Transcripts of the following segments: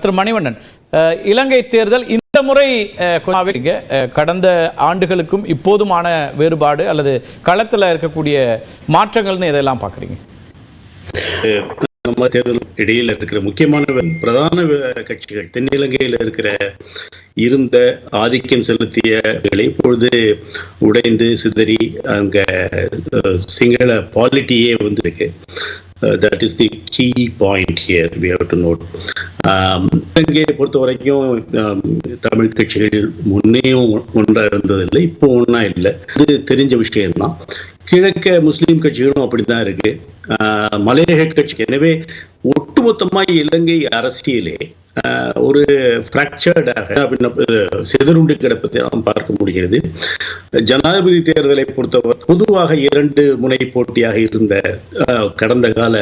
திரு மணிவண்ணன். இலங்கை தேர்தல் இந்த முறை கடந்த ஆண்டுகளுக்கும் இப்போதுமான வேறுபாடு அல்லது களத்தில் இருக்கக்கூடிய மாற்றங்கள்னு இதெல்லாம் பார்க்குறீங்க? நம்ம தேர்தல் இடையில இருக்கிற முக்கியமான பிரதான கட்சிகள் தென்னிலங்கையில் இருக்கிற இருந்த ஆதிக்கம் செலுத்திய இப்பொழுது உடைந்து சிதறி அங்க சிங்கள பாலிட்டியே வந்திருக்கு. That is the key point here we have to note இலங்கையை பொறுத்த வரைக்கும் தமிழ் கட்சிகள் முன்னையும் ஒன்றா இருந்ததில்லை இப்போ ஒன்றா இல்லை. இது தெரிஞ்ச விஷயம்தான். கிழக்க முஸ்லீம் கட்சிகளும் அப்படிதான் இருக்கு. ஆஹ் மலையக கட்சி. எனவே ஒட்டுமொத்தமாக இலங்கை அரசியலே ஒரு ஃப்ராக்சர்டாக சிதறுண்டு கிடப்பதை நாம் பார்க்க முடிகிறது. ஜனாதிபதி தேர்தலை பொறுத்தவரை பொதுவாக இரண்டு முனை போட்டியாக இருந்த கடந்த கால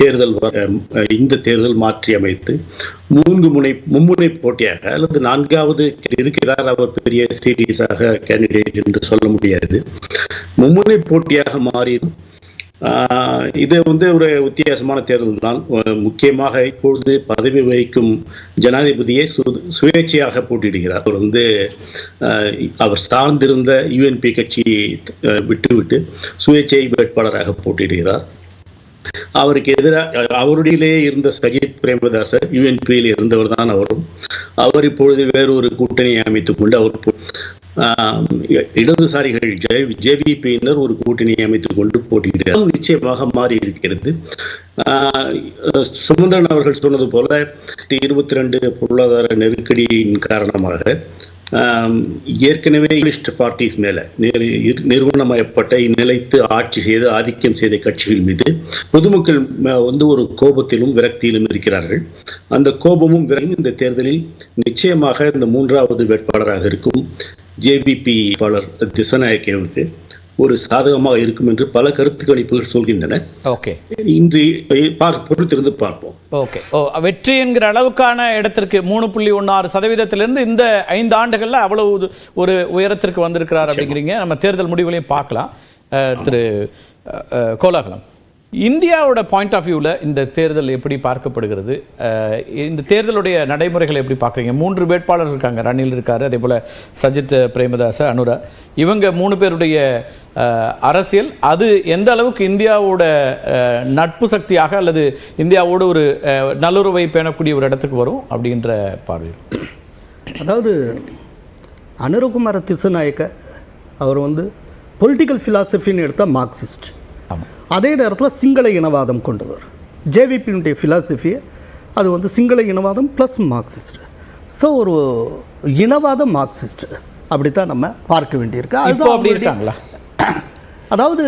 தேர்தல் இந்த தேர்தல் மாற்றி அமைத்து மூன்று முனை மும்முனை போட்டியாக அல்லது நான்காவது இருக்கிறார் அவர் பெரிய சீரியஸாக கேண்டிடேட் என்று சொல்ல முடியாது. மும்முனை போட்டியாக மாறி இது வந்து ஒரு வித்தியாசமான தேர்தல் தான். முக்கியமாக இப்பொழுது பதவி வகிக்கும் ஜனாதிபதியை சு சுயேட்சையாக போட்டியிடுகிறார். அவர் வந்து அவர் சார்ந்திருந்த யுஎன்பி கட்சியை விட்டுவிட்டு சுயேட்சை வேட்பாளராக போட்டியிடுகிறார். அவருக்கு எதிராக அவருடையிலேயே இருந்த சஜித் பிரேமதாசர் யூஎன்பியில் இருந்தவர் தான் அவரும். அவர் இப்பொழுது வேறொரு கூட்டணியை அமைத்துக் கொண்டு அவர் இடதுசாரிகள் ஜெ இடதுசாரிகள் ஜேவிபியினர் ஒரு கூட்டணியை அமைத்துக் கொண்டு போட்டியிடுகிறார் நிச்சயமாக மாறி இருக்கிறது. ஆஹ், சுமந்திரன் அவர்கள் சொன்னது போல இருபத்தி ரெண்டு பொருளாதார நெருக்கடியின் காரணமாக ஏற்கனவே இங்கிலீஷ் பார்ட்டிஸ் மேல நிறுவனமயப்பட்ட நிலைத்து ஆட்சி செய்து ஆதிக்கம் செய்த கட்சிகள் மீது பொதுமக்கள் வந்து ஒரு கோபத்திலும் விரக்தியிலும் இருக்கிறார்கள். அந்த கோபமும் விரையும் இந்த தேர்தலில் நிச்சயமாக இந்த மூன்றாவது வேட்பாளராக இருக்கும். ஜேவிபி வேட்பாளர் திசநாயக்கேவுக்கு ஒரு சாதகமாக இருக்கும் என்று பல கருத்து கணிப்புகள் சொல்கின்றன. ஓகே. இன்று பொறுத்திருந்து பார்ப்போம். ஓகே. ஓ வெற்றி என்கிற அளவுக்கான இடத்திற்கு மூணு புள்ளி ஒன்று ஆறு சதவீதத்திலிருந்து இந்த ஐந்து ஆண்டுகளில் அவ்வளவு ஒரு உயரத்திற்கு வந்திருக்கிறார் அப்படிங்கிறீங்க. நம்ம தேர்தல் முடிவுகளையும் பார்க்கலாம். திரு கோலாகலம். இந்தியாவோட பாயிண்ட் ஆஃப் வியூவில் இந்த தேர்தல் எப்படி பார்க்கப்படுகிறது? இந்த தேர்தலுடைய நடைமுறைகளை எப்படி பார்க்குறீங்க? மூன்று வேட்பாளர் இருக்காங்க. ரணில் இருக்கார் அதே போல் சஜித் பிரேமதாச அனுரா. இவங்க மூணு பேருடைய அரசியல் அது எந்த அளவுக்கு இந்தியாவோட நட்பு சக்தியாக அல்லது இந்தியாவோட ஒரு நல்லுறவை பேணக்கூடிய ஒரு இடத்துக்கு வரும் அப்படின்ற பார்வை. அதாவது அனுரகுமார திசுநாயக்க அவர் வந்து பொலிட்டிக்கல் ஃபிலாசபின்னு எடுத்தால் மார்க்சிஸ்ட் அதே நேரத்தில் சிங்கள இனவாதம் கொண்டவர் ஜேவிபியினுடைய ஃபிலாசபியை அது வந்து சிங்கள இனவாதம் ப்ளஸ் மார்க்சிஸ்ட் ஸோ ஒரு இனவாத மார்க்சிஸ்ட் அப்படித்தான் நம்ம பார்க்க வேண்டியிருக்கு. அதுதான் அப்படி இருக்காங்களா? அதாவது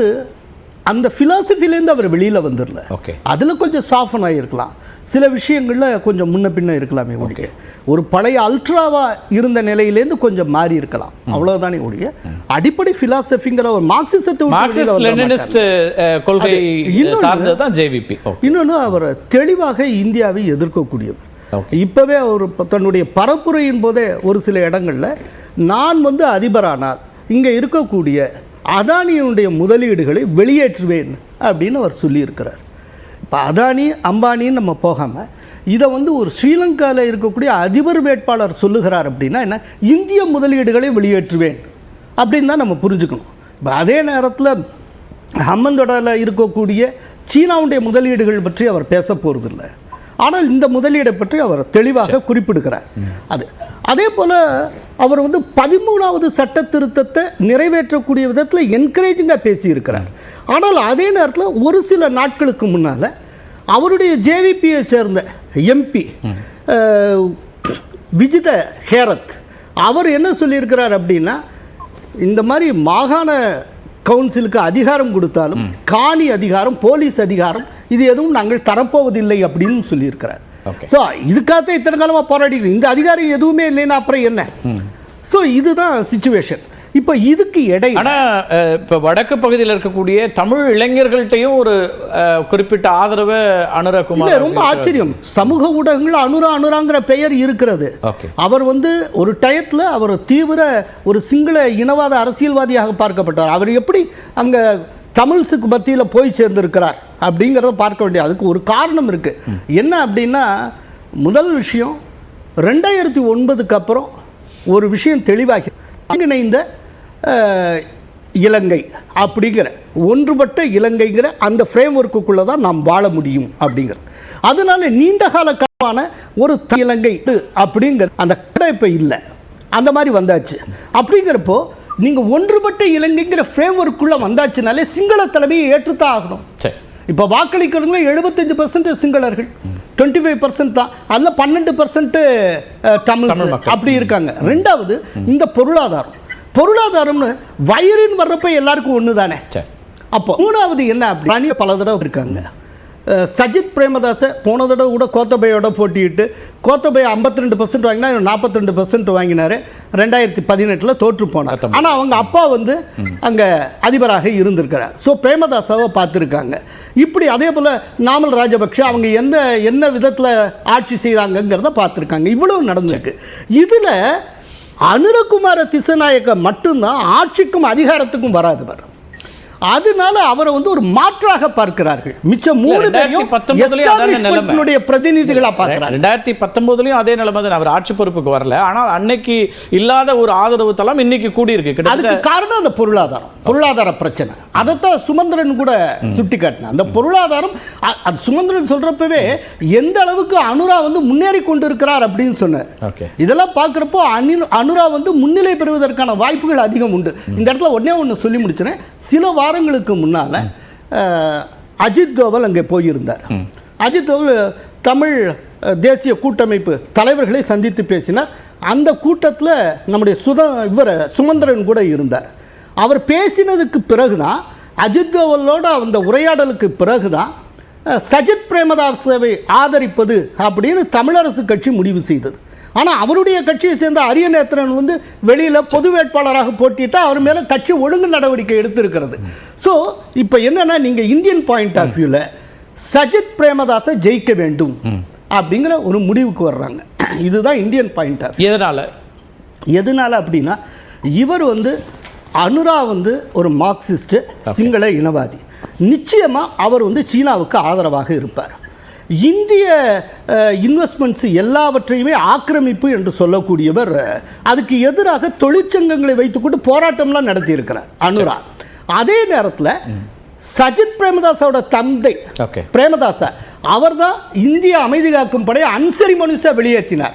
அந்த ஃபிலாசபிலேருந்து அவர் வெளியில் வந்துடல ஓகே. அதில் கொஞ்சம் சாஃபன் ஆகிருக்கலாம் சில விஷயங்களில் கொஞ்சம் முன்ன பின்ன இருக்கலாமே ஒழிய. ஒரு பழைய அல்ட்ராவா இருந்த நிலையிலேருந்து கொஞ்சம் மாறி இருக்கலாம். அவ்வளவுதானே ஒழிய. அடிப்படை ஃபிலாசபிங்கிற ஒரு மார்க்சிசத்தை இன்னொன்று அவர் தெளிவாக இந்தியாவை எதிர்க்கக்கூடியவர். இப்போவே அவர் தன்னுடைய பரப்புரையின் போதே ஒரு சில இடங்களில் நான் வந்து அதிபரானால் இங்கே இருக்கக்கூடிய அதானியினுடைய முதலீடுகளை வெளியேற்றுவேன் அப்படின்னு அவர் சொல்லியிருக்கிறார். இப்போ அதானி அம்பானின்னு நம்ம போகாமல் இதை வந்து ஒரு ஸ்ரீலங்காவில் இருக்கக்கூடிய அதிபர் வேட்பாளர் சொல்லுகிறார் அப்படின்னா என்ன? இந்திய முதலீடுகளை வெளியேற்றுவேன் அப்படின்னு தான் நம்ம புரிஞ்சுக்கணும். இப்போ அதே நேரத்தில் ஹம்மந்தொடரில் இருக்கக்கூடிய சீனாவுடைய முதலீடுகள் பற்றி அவர் பேச போகிறதில்ல ஆனால் இந்த முதலீடை பற்றி அவர் தெளிவாக குறிப்பிடுகிறார். அது அதே போல் அவர் வந்து பதிமூணாவது சட்ட திருத்தத்தை நிறைவேற்றக்கூடிய விதத்தில் என்கரேஜிங்காக பேசியிருக்கிறார். ஆனால் அதே நேரத்தில் ஒரு சில நாட்களுக்கு முன்னால் அவருடைய ஜேவிபியை சேர்ந்த எம்பி விஜித ஹேரத் அவர் என்ன சொல்லியிருக்கிறார் அப்படின்னா இந்த மாதிரி மாகாண கவுன்சிலுக்கு அதிகாரம் கொடுத்தாலும் காணி அதிகாரம் போலீஸ் அதிகாரம் இது எதுவும் நாங்கள் தரப்போவதில்லை அப்படின்னு சொல்லியிருக்கிறார். ஸோ இதுக்காகத்தான் இத்தனை காலமாக போராடிக்கிறோம். இந்த அதிகாரம் எதுவுமே இல்லைன்னா அப்புறம் என்ன? ஸோ இதுதான் சுச்சுவேஷன் இப்போ இதுக்கு இடையில ஆனா அஹ், இப்ப வடக்கு பகுதியில் இருக்கக்கூடிய தமிழ் இளைஞர்கள்ட்டையும் ஒரு குறிப்பிட்ட ஆதரவை அனுரகுமார் ரொம்ப ஆச்சரியம். சமூக ஊடகங்கள் அனுரா அனுராங்கிற பெயர் இருக்கிறது. அவர் வந்து ஒரு டயத்தில் அவர் தீவிர ஒரு சிங்கள இனவாத அரசியல்வாதியாக பார்க்கப்பட்டார். அவர் எப்படி அங்கே தமிழ்ஸுக்கு மத்தியில் போய் சேர்ந்திருக்கிறார் அப்படிங்கிறத பார்க்க வேண்டிய அதுக்கு ஒரு காரணம் இருக்குது என்ன அப்படின்னா முதல் விஷயம் ரெண்டாயிரத்தி ஒன்பதுக்கு அப்புறம் ஒரு விஷயம் தெளிவாகி ஒருங்கிணைந்த இலங்கை அப்படிங்கிற ஒன்றுபட்ட இலங்கைங்கிற அந்த ஃப்ரேம் ஒர்க்குள்ளே தான் நாம் வாழ முடியும் அப்படிங்கிறது அதனால நீண்ட கால காலமான ஒரு இலங்கை அப்படிங்கிற அந்த கடை இப்போ இல்லை. அந்த மாதிரி வந்தாச்சு. அப்படிங்கிறப்போ நீங்கள் ஒன்றுபட்ட இலங்கைங்கிற ஃப்ரேம் ஒர்க்குள்ளே வந்தாச்சுனாலே சிங்கள தலைமையை ஏற்றுத்தான் ஆகணும். சரி. இப்போ வாக்களிக்கிறவங்கள எழுபத்தஞ்சு பர்சன்ட் சிங்களர்கள். டுவெண்ட்டி ஃபைவ் பர்சன்ட் தான். அதில் பன்னெண்டு பர்சன்ட் தமிழ். அப்படி இருக்காங்க. ரெண்டாவது இந்த பொருளாதாரம். பொருளாதாரம்னு வயிறுன்னு வர்றப்ப எல்லாருக்கும் ஒன்று தானே அப்போ மூணாவது என்ன அப்படி? பல தடவை இருக்காங்க. சஜித் பிரேமதாச போன தடவை கூட கோத்தபையோட போட்டியிட்டு கோத்தபை 52% ரெண்டு பர்சன்ட் வாங்கினா நாற்பத்தி ரெண்டு பர்சன்ட் வாங்கினாரு. ரெண்டாயிரத்தி பதினெட்டில் தோற்று போனார். ஆனால் அவங்க அப்பா வந்து அங்கே அதிபராக இருந்திருக்கிறார். ஸோ பிரேமதாசாவை பார்த்துருக்காங்க. இப்படி அதே போல் நாமல் ராஜபக்ஷ அவங்க எந்த என்ன விதத்தில் ஆட்சி செய்தாங்கங்கிறத பார்த்துருக்காங்க. இவ்வளவு நடந்திருக்கு. இதில் அனுரகுமார திசநாயக்க மட்டும்தான் ஆட்சிக்கும் அதிகாரத்துக்கும் வராதவர். அதனால அவரை வந்து ஒரு மாற்றாக பார்க்கிறார்கள். மிச்ச மூணு பேரையும் 2019 அதான நிலைமை. establishment-னுடைய பிரதிநிதிகளா பார்க்கிறாங்க ரெண்டாயிரத்தி பத்தொன்பதுலயும் அதே நிலைமை தான். அவர் ஆட்சி பொறுப்புக்கு வரல. ஆனால் அன்னைக்கு இல்லாத ஒரு ஆதரவு தளம் இன்னைக்கு கூடியிருக்கு. அதுக்கு காரணம் அந்த பொருளாதாரம். பொருளாதார பிரச்சனை. அதைத்தான் சுமந்திரன் கூட சுட்டி காட்டினான் அந்த பொருளாதாரம் அது சுமந்திரன் சொல்றப்பவே எந்த அளவுக்கு அனுரா வந்து முன்னேறி கொண்டு இருக்கிறார் அப்படின்னு சொன்னார். இதெல்லாம் பார்க்குறப்போ அனில் அனுரா வந்து முன்னிலை பெறுவதற்கான வாய்ப்புகள் அதிகம் உண்டு. இந்த இடத்துல ஒண்ணே ஒன்று சொல்லி முடிச்சுறேன். சில வாரங்களுக்கு முன்னால் அஜித் தோவல் அங்கே போயிருந்தார். அஜித் தோவல் தமிழ் தேசிய கூட்டமைப்பு தலைவர்களை சந்தித்து பேசினார். அந்த கூட்டத்தில் நம்முடைய சுத இவர் சுமந்திரன் கூட இருந்தார். அவர் பேசினதுக்கு பிறகு தான் அஜித் தோவலோட அந்த உரையாடலுக்கு பிறகு தான் சஜித் பிரேமதாசவை ஆதரிப்பது அப்படின்னு தமிழரசு கட்சி முடிவு செய்தது. ஆனால் அவருடைய கட்சியை சேர்ந்த அரியநேத்திரன் வந்து வெளியில் பொது வேட்பாளராக போட்டிட்டா அவர் மேலே கட்சி ஒழுங்கு நடவடிக்கை எடுத்திருக்கிறது. ஸோ இப்போ என்னன்னா நீங்கள் இந்தியன் பாயிண்ட் ஆஃப் வியூவில் சஜித் பிரேமதாசை ஜெயிக்க வேண்டும் அப்படிங்கிற ஒரு முடிவுக்கு வர்றாங்க. இதுதான் இந்தியன் பாயிண்ட் ஆஃப் எதனால? எதனால அப்படின்னா இவர் வந்து அனுரா வந்து ஒரு மார்க்சிஸ்ட் சிங்கள இனவாதி. நிச்சயமாக அவர் வந்து சீனாவுக்கு ஆதரவாக இருப்பார். இந்திய இன்வெஸ்ட்மெண்ட்ஸ் எல்லாவற்றையுமே ஆக்கிரமிப்பு என்று சொல்லக்கூடியவர் அதுக்கு எதிராக தொழிற்சங்கங்களை வைத்துக்கொண்டு போராட்டம்லாம் நடத்தியிருக்கிறார் அனுரா. அதே நேரத்தில் சஜித் பிரேமதாஸோட தந்தை ஓகே. பிரேமதாச அவர்தான் இந்திய அமைதி காக்கும் படையை அன்செரிமோனிஸாக வெளியேற்றினார்.